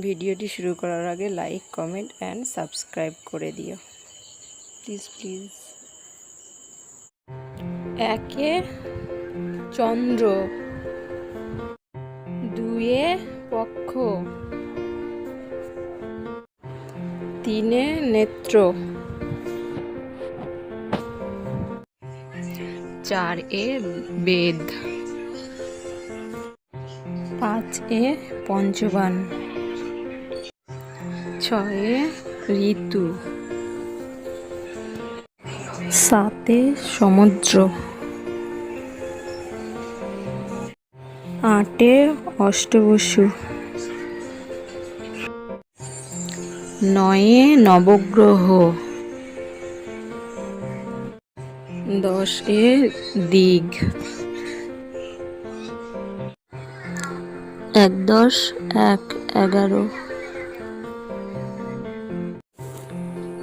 ভিডিওটি শুরু করার আগে লাইক কমেন্ট অ্যান্ড সাবস্ক্রাইব করে দিও। প্লিজ প্লিজ একে চন্দ্র, দুয়ে পক্ষ, তিনে নেত্র, চার এ বেদ, পাঁচ এ পঞ্চবান। ছয়ে ঋতু। সাতে সমুদ্র। আটে অষ্টবসু। নয়ে নবগ্রহ। দশে দিগ। এক দশ এক এগারো।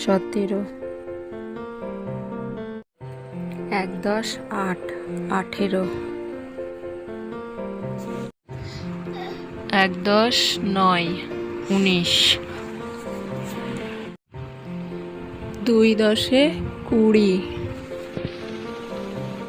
সতেরো। এক দশ আট আঠেরো। এক দশ নয় উনিশ। দুই দশে কুড়ি।